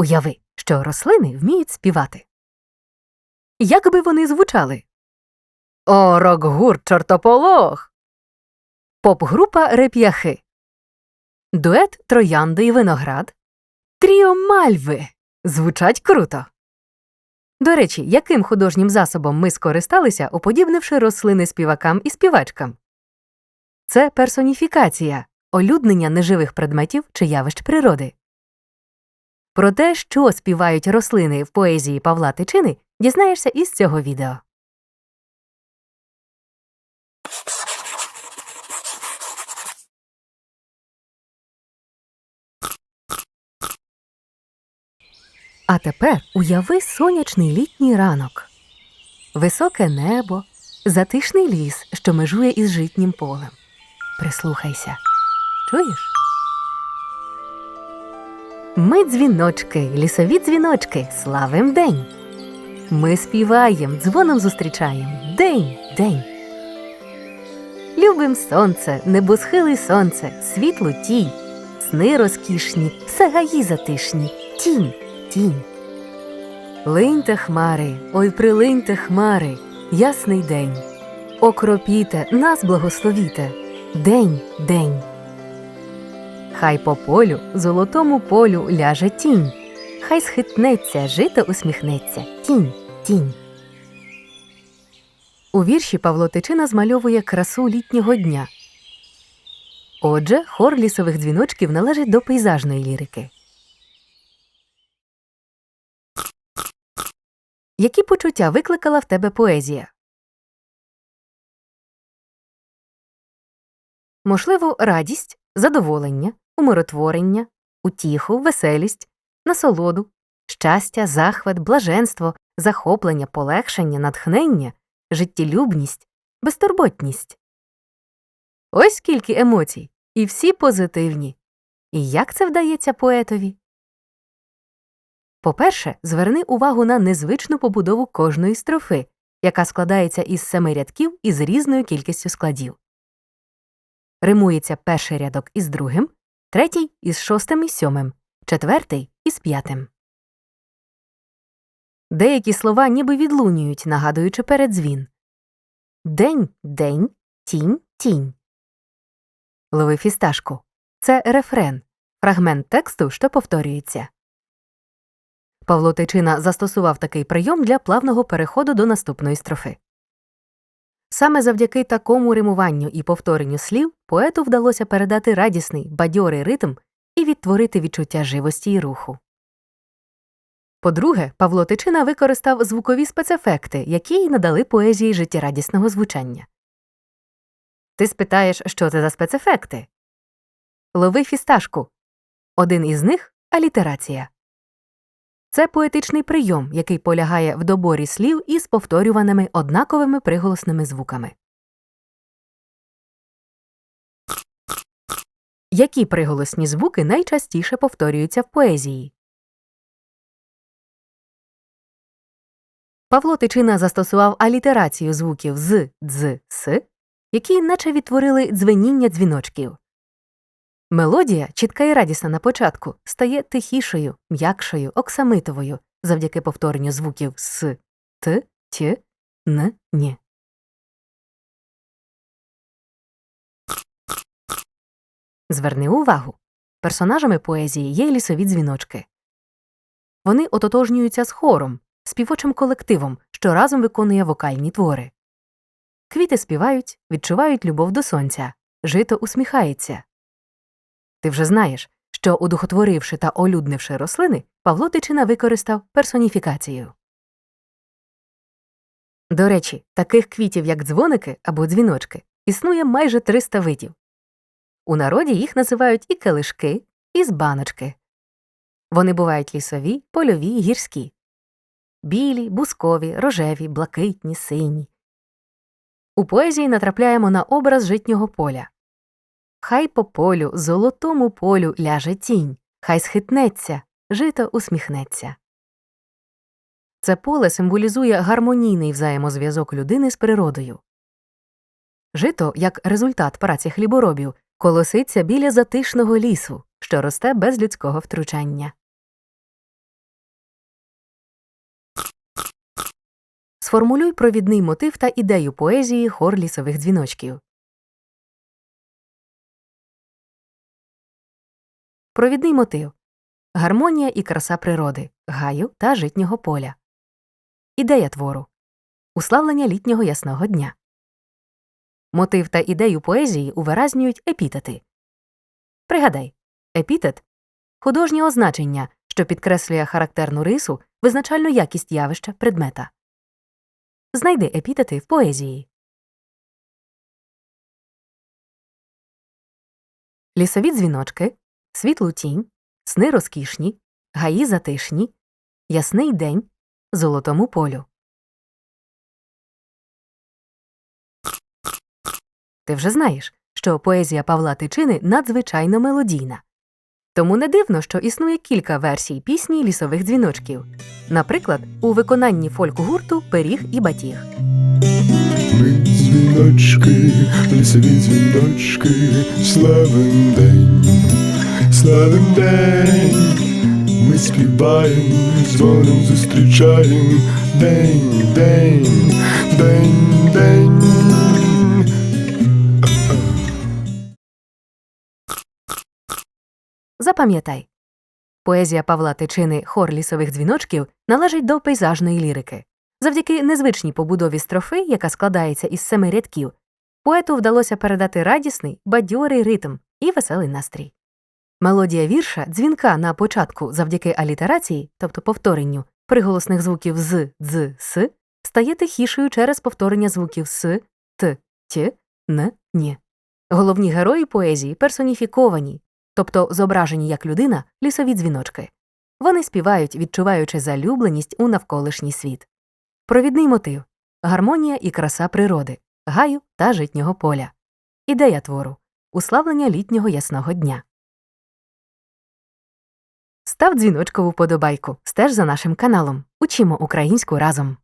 Уяви, що рослини вміють співати. Як би вони звучали? О, рок-гурт чортополох. Поп-група реп'яхи. Дует Троянди і виноград. Тріо мальви. Звучать круто. До речі, яким художнім засобом ми скористалися, уподібнивши рослини співакам і співачкам? Це персоніфікація, олюднення неживих предметів чи явищ природи. Про те, що співають рослини в поезії Павла Тичини, дізнаєшся із цього відео. А тепер уяви сонячний літній ранок. Високе небо, затишний ліс, що межує із житнім полем. Прислухайся. Чуєш? Ми дзвіночки, лісові дзвіночки, славим день. Ми співаєм, дзвоном зустрічаєм день, день. Любим сонце, небосхили сонце, світло тінь, сни розкішні, все гаї затишні, тінь, тінь. Линьте хмари, ой прилиньте хмари, ясний день. Окропіте, нас благословіте, день, день. Хай по полю, золотому полю ляже тінь, хай схитнеться, жито усміхнеться, тінь, тінь. У вірші Павло Тичина змальовує красу літнього дня. Отже, хор лісових дзвіночків належить до пейзажної лірики. Які почуття викликала в тебе поезія? Можливо, радість, задоволення, умиротворення, утіху, веселість, насолоду, щастя, захват, блаженство, захоплення, полегшення, натхнення, життєлюбність, безтурботність. Ось скільки емоцій, і всі позитивні. І як це вдається поетові? По-перше, зверни увагу на незвичну побудову кожної строфи, яка складається із семи рядків із різною кількістю складів. Римується перший рядок із другим, третій із шостим і сьомим, четвертий із п'ятим. Деякі слова ніби відлунюють, нагадуючи передзвін. День, день, тінь, тінь. Лови фісташку. Це рефрен, фрагмент тексту, що повторюється. Павло Тичина застосував такий прийом для плавного переходу до наступної строфи. Саме завдяки такому римуванню і повторенню слів поету вдалося передати радісний, бадьорий ритм і відтворити відчуття живості й руху. По-друге, Павло Тичина використав звукові спецефекти, які й надали поезії життєрадісного звучання. Ти спитаєш, що це за спецефекти? Лови фісташку. Один із них алітерація. Це поетичний прийом, який полягає в доборі слів із повторюваними однаковими приголосними звуками. Які приголосні звуки найчастіше повторюються в поезії? Павло Тичина застосував алітерацію звуків з, дз, с, які наче відтворили дзвеніння дзвіночків. Мелодія, чітка і радісна на початку, стає тихішою, м'якшою, оксамитовою завдяки повторенню звуків с, т, т, н, ні. Зверни увагу. Персонажами поезії є лісові дзвіночки. Вони ототожнюються з хором, співочим колективом, що разом виконує вокальні твори. Квіти співають, відчувають любов до сонця, жито усміхається. Ти вже знаєш, що, удухотворивши та олюднивши рослини, Павло Тичина використав персоніфікацію. До речі, таких квітів, як дзвоники або дзвіночки, існує майже 300 видів. У народі їх називають і калишки, і збаночки. Вони бувають лісові, польові, гірські білі, бускові, рожеві, блакитні, сині. У поезії натрапляємо на образ житнього поля. Хай по полю, золотому полю ляже тінь, хай схитнеться, жито усміхнеться. Це поле символізує гармонійний взаємозв'язок людини з природою. Жито, як результат праці хліборобів, колоситься біля затишного лісу, що росте без людського втручання. Сформулюй провідний мотив та ідею поезії хор лісових дзвіночків. Провідний мотив гармонія і краса природи, гаю та житнього поля. Ідея твору уславлення літнього ясного дня. Мотив та ідею поезії увиразнюють епітети. Пригадай, епітет художнє означення, що підкреслює характерну рису, визначальну якість явища предмета. Знайди епітети в поезії. Лісові дзвіночки, світлу тінь, сни розкішні, гаї затишні, ясний день, золотому полю. Ти вже знаєш, що поезія Павла Тичини надзвичайно мелодійна. Тому не дивно, що існує кілька версій пісні лісових дзвіночків. Наприклад, у виконанні фольк-гурту Пиріг і батіг. Ми дзвіночки, лісові дзвіночки, славим день, славим день, ми співаємо, дзвоном зустрічаємо день, день, день, день. Запам'ятай. Поезія Павла Тичини Хор лісових дзвіночків належить до пейзажної лірики. Завдяки незвичній побудові строфи, яка складається із семи рядків, поету вдалося передати радісний, бадьорий ритм і веселий настрій. Мелодія вірша дзвінка на початку завдяки алітерації, тобто повторенню, приголосних звуків з, дз, с, стає тихішою через повторення звуків с, т, т, н, ні. Головні герої поезії персоніфіковані, тобто зображені як людина лісові дзвіночки. Вони співають, відчуваючи залюбленість у навколишній світ. Провідний мотив гармонія і краса природи, гаю та житнього поля. Ідея твору уславлення літнього ясного дня. Став дзвіночкову подобайку. Стеж за нашим каналом. Учимо українську разом.